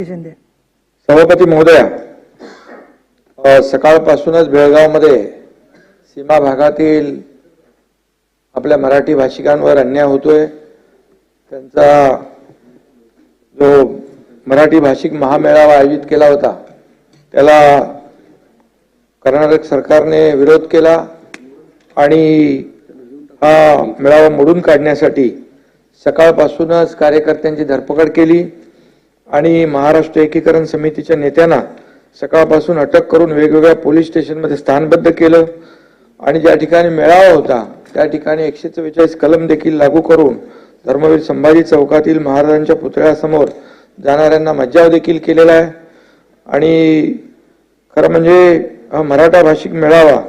शिंदे. सभापती महोदया सकाळपासूनच बेळगावमध्ये सीमा भागातील आपल्या मराठी भाषिकांवर अन्याय होतोय. त्यांचा जो मराठी भाषिक महामेळावा आयोजित केला होता त्याला कर्नाटक सरकारने विरोध केला आणि हा मेळावा मोडून काढण्यासाठी सकाळपासूनच कार्यकर्त्यांची धरपकड केली. आणि महाराष्ट्र एकीकरण समितीच्या नेत्यांना सकाळपासून अटक करून वेगवेगळ्या पोलीस स्टेशनमध्ये स्थानबद्ध केलं. आणि ज्या ठिकाणी मेळावा होता त्या ठिकाणी एकशे चव्वेचाळीस कलम देखील लागू करून धर्मवीर संभाजी चौकातील महाराजांच्या पुतळ्यासमोर जाणाऱ्यांना मज्जाव देखील केलेला आहे. आणि खरं म्हणजे हा मराठा भाषिक मेळावा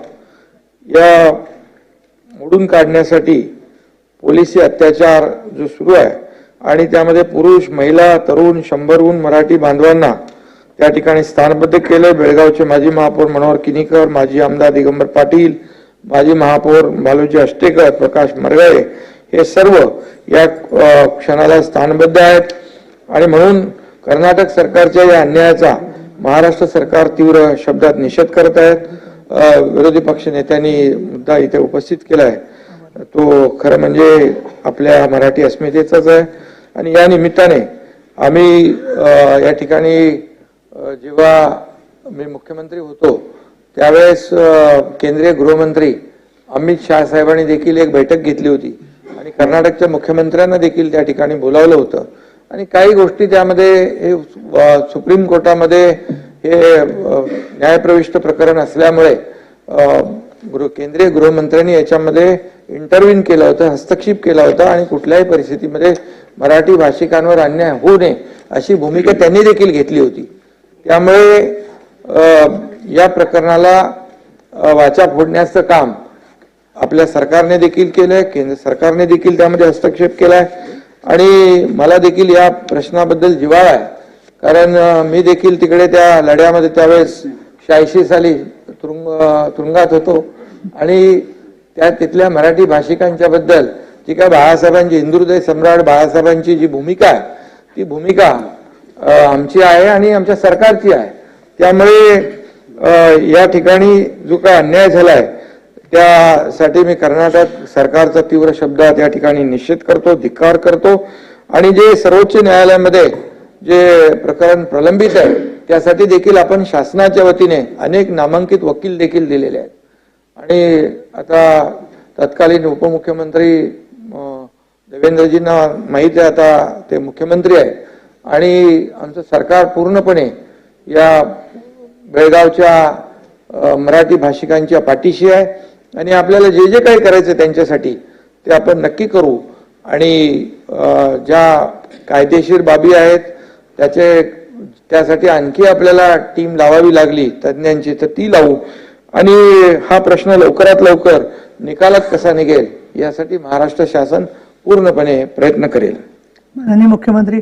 या मोडून काढण्यासाठी पोलिसी अत्याचार जो सुरू आहे आणि त्यामध्ये पुरुष महिला तरुण शंभरहून मराठी बांधवांना त्या ठिकाणी स्थानबद्ध केलं बेळगावचे माजी महापौर मनोहर किनीकर माजी आमदार दिगंबर पाटील माजी महापौर बालूजी अष्टेकर प्रकाश मरगळे हे सर्व या क्षणाला स्थानबद्ध आहेत. आणि म्हणून कर्नाटक सरकारच्या या अन्यायाचा महाराष्ट्र सरकार तीव्र शब्दात निषेध करत आहेत. विरोधी पक्ष नेत्यांनी मुद्दा इथे उपस्थित केला आहे तो खरं म्हणजे आपल्या मराठी अस्मितेचाच आहे. आणि या निमित्ताने आम्ही या ठिकाणी जेव्हा मी मुख्यमंत्री होतो त्यावेळेस केंद्रीय गृहमंत्री अमित शहा साहेबांनी देखील एक बैठक घेतली होती. आणि कर्नाटकच्या मुख्यमंत्र्यांना देखील त्या ठिकाणी बोलावलं होतं. आणि काही गोष्टी त्यामध्ये हे सुप्रीम कोर्टामध्ये हे न्यायप्रविष्ट प्रकरण असल्यामुळे गृह केंद्रीय गृहमंत्र्यांनी याच्यामध्ये इंटरव्ह्यून केलं होतं हस्तक्षेप केला होता आणि कुठल्याही परिस्थितीमध्ये मराठी भाषिकांवर अन्याय होऊ नये अशी भूमिका त्यांनी देखील घेतली होती. त्यामुळे या प्रकरणाला वाचा फोडण्याचं काम आपल्या सरकारने देखील केलंय केंद्र सरकारने देखील त्यामध्ये हस्तक्षेप केलाय आणि मला देखील या प्रश्नाबद्दल जिवाळा आहे. कारण मी देखील तिकडे त्या लढ्यामध्ये त्यावेळेस शहाऐंशी साली तुरुंग तुरुंगात होतो आणि त्या तिथल्या मराठी भाषिकांच्या बद्दल काय बाळासाहेबांची हिंदुहृदय सम्राट बाळासाहेबांची जी भूमिका आहे ती भूमिका आमची आहे आणि आमच्या सरकारची आहे. त्यामुळे या ठिकाणी जो काय अन्याय झालाय त्यासाठी मी कर्नाटक सरकारचा तीव्र शब्द या ठिकाणी निश्चित करतो धिक्कार करतो. आणि जे सर्वोच्च न्यायालयामध्ये जे प्रकरण प्रलंबित आहे त्यासाठी देखील आपण शासनाच्या वतीने अनेक नामांकित वकील देखील दिलेले आहेत. आणि आता तत्कालीन उपमुख्यमंत्री देवेंद्रजींना माहीत आहे आता ते मुख्यमंत्री आहे. आणि आमचं सरकार पूर्णपणे या बेळगावच्या मराठी भाषिकांच्या पाठीशी आहे. आणि आपल्याला जे जे काही करायचं त्यांच्यासाठी ते आपण नक्की करू. आणि ज्या कायदेशीर बाबी आहेत त्याचे त्यासाठी आणखी आपल्याला टीम लावावी लागली तज्ज्ञांची तर ती लावू. आणि हा प्रश्न लवकरात लवकर निकालात कसा निघेल यासाठी महाराष्ट्र शासन पूर्णपणे प्रयत्न करेल. माननीय मुख्यमंत्री.